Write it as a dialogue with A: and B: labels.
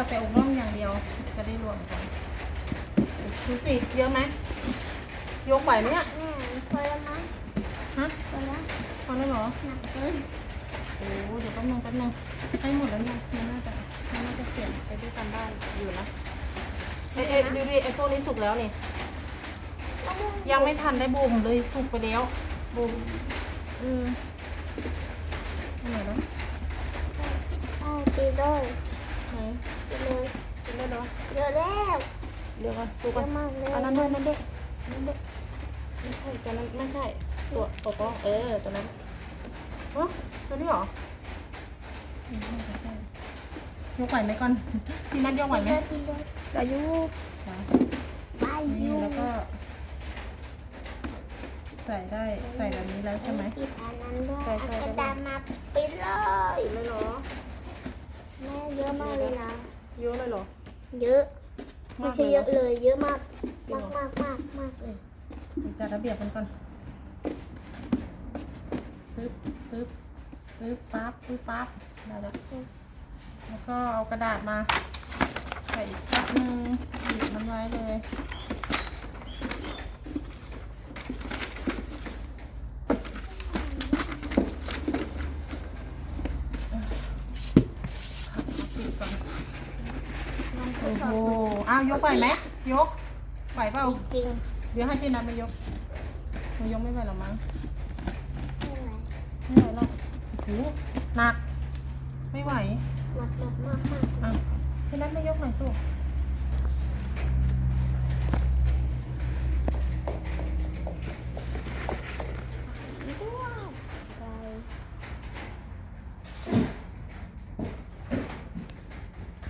A: เอาแต่อกน่องอย่างเดียว จะได้รวมกันดูสิเยอะไหมยกไหวไหมเนี่ย
B: แม่พอแล้วมั้ง
A: ฮะ
B: พอแล้ว
A: พอแล้วเหรอ
B: หนักเกิน
A: โอ้เดี๋ยวแป๊บนึงแป๊บนึงให้หมดแล้วเนี่ยมันน่าจะมันน่าจะเปลี่ยนไปด้วยกันได้อยู่นะเอ๊ะเอ๊ะดูดิไอ้พวกนี้สุกแล้วนี่ยังไม่ทันได้บ่มเลยสุกไปแล้วบ่มอืมอันไหนนะ
B: ใช่ตีเลย
A: ไหน
B: ตีเลย
A: กินได้เหรอ
B: เยอะแล้ว
A: เดี๋ยวก่อนดู
B: เย
A: ก่อน
B: อะมากเลย
A: อันนั้นด้วยนั่นด้วยนั่นด้วยไม่ใช่ตัวนั้นไม่ใช่ตัวตัวกล้องเออตัวนั้นเอ๋อตัวนี้เหรออืมไม่ใช่ยกไหวไหมก่อนพี่นัทยกไหวไหม
B: ตีเลยอายุ
A: ค่ะ
B: อา
A: นี่
B: ยุ
A: แล้วก็ ใส่ได้ใส่แบบนี้แล้วใช่ไหม
B: ปิดอันนั้นด้วย
A: ใช่
B: เอา
A: ใช่
B: กระดาษมาปิด ม่เยอะมากเลยนะ
A: เยอะเลยเหรอ
B: เยอะ ไม่ใช่เยอะเลย เยอะมาก
A: จริง
B: มาก
A: เหรอ
B: มากมากมากเลย
A: จัดระเบียบมันก่อนปึ๊บปึ๊บปึ๊บปั๊บปึ๊บปั๊บได้แล้วแล้วก็เอากระดาษมา ใส่อีกแป๊บนึงบีบมันไว้เลย ปิดก่อนโอ้โหอ้าวยกไหวไหมยกไหวเปล่า
B: จริง
A: เดี๋ยวให้พี่นัทไปยกหนูยกไม่ไหวหรอมั้ง
B: ไม่ไหว
A: ไม่ไหวหรอกโอ้โหหนัก ไม่ไหว
B: หนักหนักมากมาก
A: อะพี่นัทไม่ยกหน่อยลูก